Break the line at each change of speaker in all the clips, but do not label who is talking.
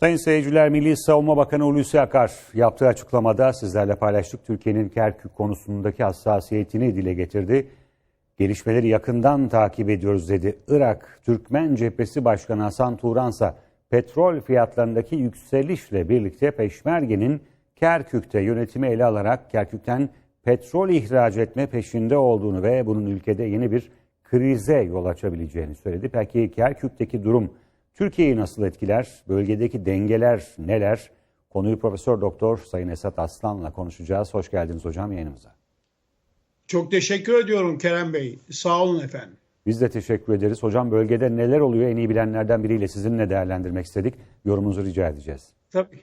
Sayın seyirciler, Milli Savunma Bakanı Hulusi Akar yaptığı açıklamada sizlerle paylaştık. Türkiye'nin Kerkük konusundaki hassasiyetini dile getirdi. Gelişmeleri yakından takip ediyoruz dedi. Irak Türkmen Cephesi Başkanı Hasan Turansa petrol fiyatlarındaki yükselişle birlikte Peşmerge'nin Kerkük'te yönetimi ele alarak Kerkük'ten petrol ihraç etme peşinde olduğunu ve bunun ülkede yeni bir krize yol açabileceğini söyledi. Peki Kerkük'teki durum Türkiye'yi nasıl etkiler? Bölgedeki dengeler neler? Konuyu Profesör Doktor Sayın Esat Aslan'la konuşacağız. Hoş geldiniz hocam yayınımıza.
Çok teşekkür ediyorum Kerem Bey. Sağ olun efendim.
Biz de teşekkür ederiz. Hocam bölgede neler oluyor en iyi bilenlerden biriyle sizinle değerlendirmek istedik. Yorumunuzu rica edeceğiz.
Tabii.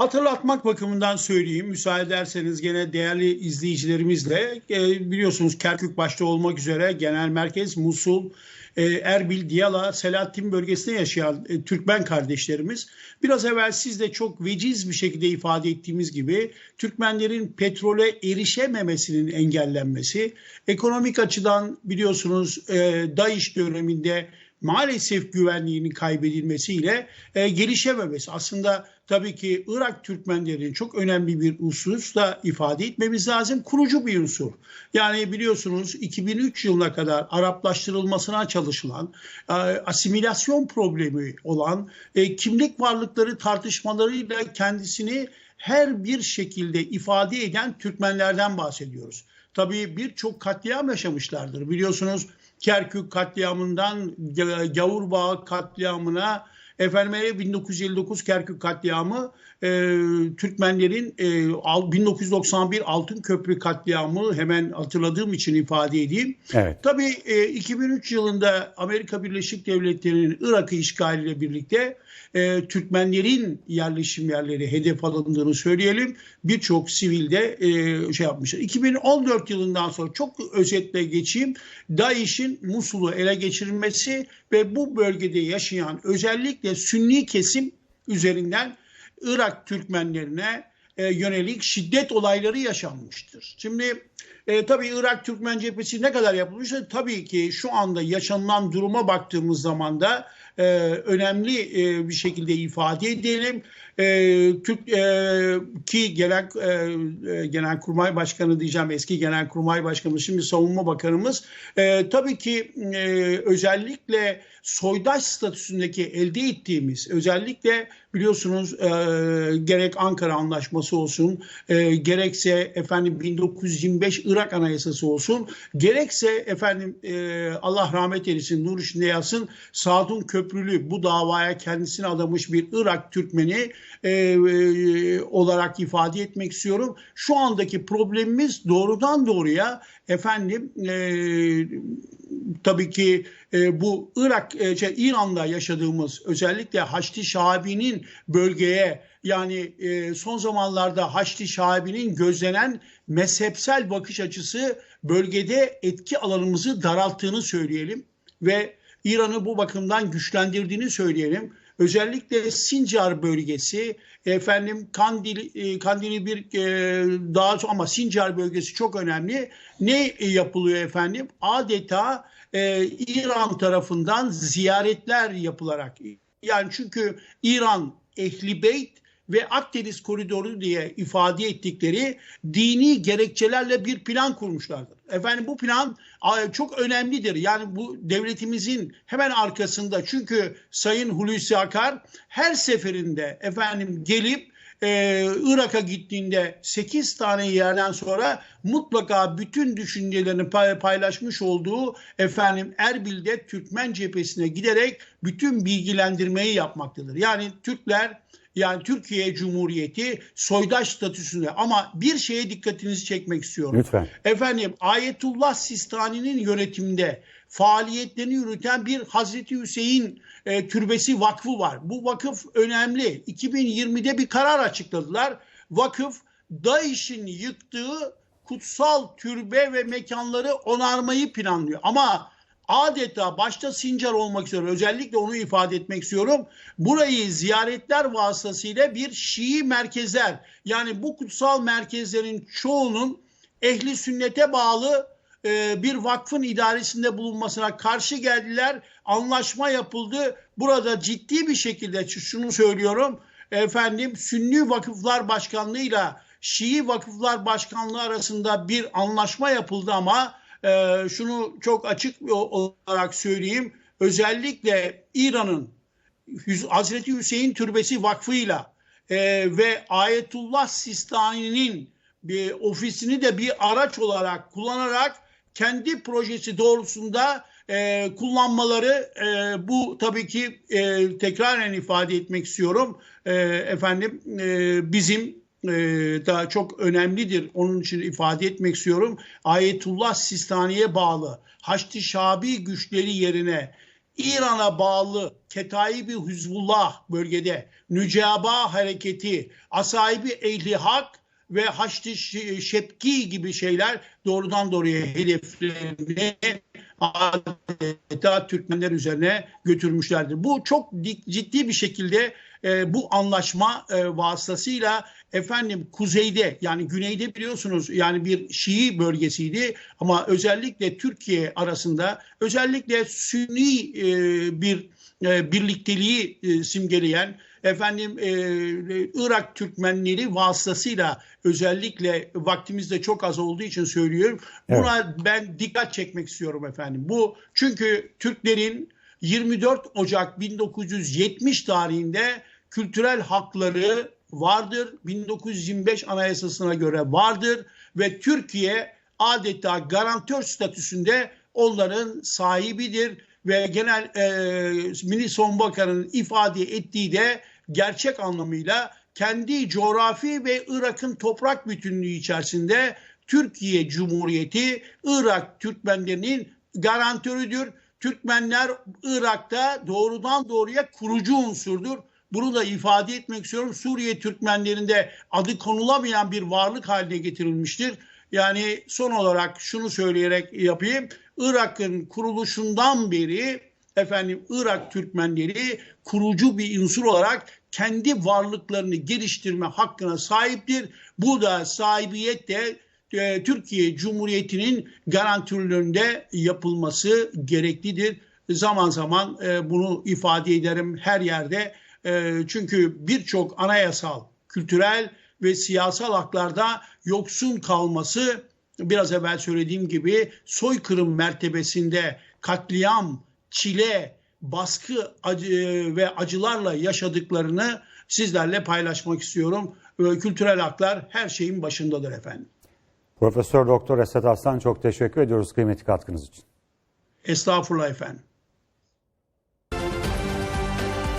Hatırlatmak bakımından söyleyeyim. Müsaade ederseniz gene değerli izleyicilerimizle e, biliyorsunuz Kerkük başta olmak üzere genel merkez Musul, e, Erbil, Diyala, Selahattin bölgesinde yaşayan e, Türkmen kardeşlerimiz biraz evvel siz de çok veciz bir şekilde ifade ettiğimiz gibi Türkmenlerin petrole erişememesinin engellenmesi, ekonomik açıdan biliyorsunuz e, DAEŞ döneminde maalesef güvenliğinin kaybedilmesiyle e, gelişememesi. Aslında tabii ki Irak Türkmenlerinin çok önemli bir husus da ifade etmemiz lazım. Kurucu bir unsur. Yani biliyorsunuz 2003 yılına kadar Araplaştırılmasına çalışılan, e, asimilasyon problemi olan, e, kimlik varlıkları tartışmalarıyla kendisini her bir şekilde ifade eden Türkmenlerden bahsediyoruz. Tabii birçok katliam yaşamışlardır. Biliyorsunuz Kerkük katliamından Gavurbağ katliamına efendim 1959 Kerkük katliamı e, Türkmenlerin e, 1991 Altın Köprü katliamı hemen hatırladığım için ifade edeyim.
Evet.
Tabii e, 2003 yılında Amerika Birleşik Devletleri'nin Irak'ı işgaliyle birlikte e, Türkmenlerin yerleşim yerleri hedef alındığını söyleyelim. Birçok sivilde e, şey yapmışlar. 2014 yılından sonra çok özetle geçeyim. DAEŞ'in Musul'u ele geçirilmesi ve bu bölgede yaşayan özellikle Sünni kesim üzerinden Irak Türkmenlerine e, yönelik şiddet olayları yaşanmıştır. Şimdi e, tabii Irak Türkmen cephesi ne kadar yapılmış? Tabii ki şu anda yaşanılan duruma baktığımız zaman da e, önemli e, bir şekilde ifade edelim. E, Türk e, ki genel e, Genelkurmay Başkanı diyeceğim eski Genelkurmay Başkanımız şimdi Savunma Bakanımız e, tabii ki e, özellikle soydaş statüsündeki elde ettiğimiz özellikle biliyorsunuz e, gerek Ankara Anlaşması olsun e, gerekse efendim 1925 Irak Anayasası olsun gerekse efendim e, Allah rahmet eylesin nur içinde yatsın Sadun Köprülü bu davaya kendisini adamış bir Irak Türkmeni e, e, olarak ifade etmek istiyorum. Şu andaki problemimiz doğrudan doğruya efendim e, tabii ki e, bu Irak, e, şey, İran'da yaşadığımız özellikle Haçlı Şabi'nin bölgeye yani e, son zamanlarda Haçlı Şabi'nin gözlenen mezhepsel bakış açısı bölgede etki alanımızı daralttığını söyleyelim ve İran'ı bu bakımdan güçlendirdiğini söyleyelim. Özellikle Sincar bölgesi, efendim Kandil, Kandili bir e, daha ama Sincar bölgesi çok önemli. Ne yapılıyor efendim? Adeta e, İran tarafından ziyaretler yapılarak. Yani çünkü İran Ehli Beyt ve Akdeniz koridoru diye ifade ettikleri dini gerekçelerle bir plan kurmuşlardır. Efendim bu plan çok önemlidir. Yani bu devletimizin hemen arkasında çünkü Sayın Hulusi Akar her seferinde efendim gelip ee, Irak'a gittiğinde 8 tane yerden sonra mutlaka bütün düşüncelerini paylaşmış olduğu efendim Erbil'de Türkmen cephesine giderek bütün bilgilendirmeyi yapmaktadır. Yani Türkler yani Türkiye Cumhuriyeti soydaş statüsünde ama bir şeye dikkatinizi çekmek istiyorum.
Lütfen.
Efendim Ayetullah Sistani'nin yönetiminde faaliyetlerini yürüten bir Hazreti Hüseyin e, Türbesi Vakfı var. Bu vakıf önemli. 2020'de bir karar açıkladılar. Vakıf DAEŞ'in yıktığı kutsal türbe ve mekanları onarmayı planlıyor. Ama adeta başta Sincar olmak üzere özellikle onu ifade etmek istiyorum. Burayı ziyaretler vasıtasıyla bir Şii merkezler yani bu kutsal merkezlerin çoğunun ehli sünnete bağlı e, bir vakfın idaresinde bulunmasına karşı geldiler. Anlaşma yapıldı. Burada ciddi bir şekilde şunu söylüyorum. Efendim Sünni Vakıflar Başkanlığı'yla Şii Vakıflar Başkanlığı arasında bir anlaşma yapıldı ama e, şunu çok açık olarak söyleyeyim. Özellikle İran'ın Hazreti Hüseyin Türbesi Vakfı'yla e, ve Ayetullah Sistani'nin bir ofisini de bir araç olarak kullanarak kendi projesi doğrultusunda e, kullanmaları e, bu tabii ki e, tekraren ifade etmek istiyorum. E, efendim e, bizim e, daha çok önemlidir. Onun için ifade etmek istiyorum. Ayetullah Sistani'ye bağlı Haçlı Şabi güçleri yerine İran'a bağlı Ketaibi Hizbullah bölgede Nücaba hareketi, Asahibi Ehli Hak ve Haçlı Şepki gibi şeyler doğrudan doğruya hedeflerini adeta Türkmenler üzerine götürmüşlerdir. Bu çok ciddi bir şekilde e, bu anlaşma e, vasıtasıyla efendim kuzeyde yani güneyde biliyorsunuz yani bir Şii bölgesiydi ama özellikle Türkiye arasında özellikle Sünni e, bir e, birlikteliği e, simgeleyen efendim e, Irak Türkmenleri vasıtasıyla özellikle vaktimiz de çok az olduğu için söylüyorum. Buna ben dikkat çekmek istiyorum efendim. Bu çünkü Türklerin 24 Ocak 1970 tarihinde kültürel hakları vardır. 1925 Anayasası'na göre vardır ve Türkiye adeta garantör statüsünde onların sahibidir ve genel e, Milli Savunma Bakanı'nın ifade ettiği de gerçek anlamıyla kendi coğrafi ve Irak'ın toprak bütünlüğü içerisinde Türkiye Cumhuriyeti Irak Türkmenlerinin garantörüdür. Türkmenler Irak'ta doğrudan doğruya kurucu unsurdur. Bunu da ifade etmek istiyorum. Suriye Türkmenlerinde adı konulamayan bir varlık haline getirilmiştir. Yani son olarak şunu söyleyerek yapayım. Irak'ın kuruluşundan beri efendim Irak Türkmenleri kurucu bir unsur olarak kendi varlıklarını geliştirme hakkına sahiptir. Bu da sahibiyet de e, Türkiye Cumhuriyeti'nin garantörlüğünde yapılması gereklidir. Zaman zaman e, bunu ifade ederim her yerde. E, çünkü birçok anayasal, kültürel ve siyasal haklarda yoksun kalması biraz evvel söylediğim gibi soykırım mertebesinde katliam, çile, baskı acı ve acılarla yaşadıklarını sizlerle paylaşmak istiyorum. Ee, Kültürel haklar her şeyin başındadır efendim.
Profesör Doktor Esat Aslan çok teşekkür ediyoruz kıymetli katkınız için.
Estağfurullah efendim.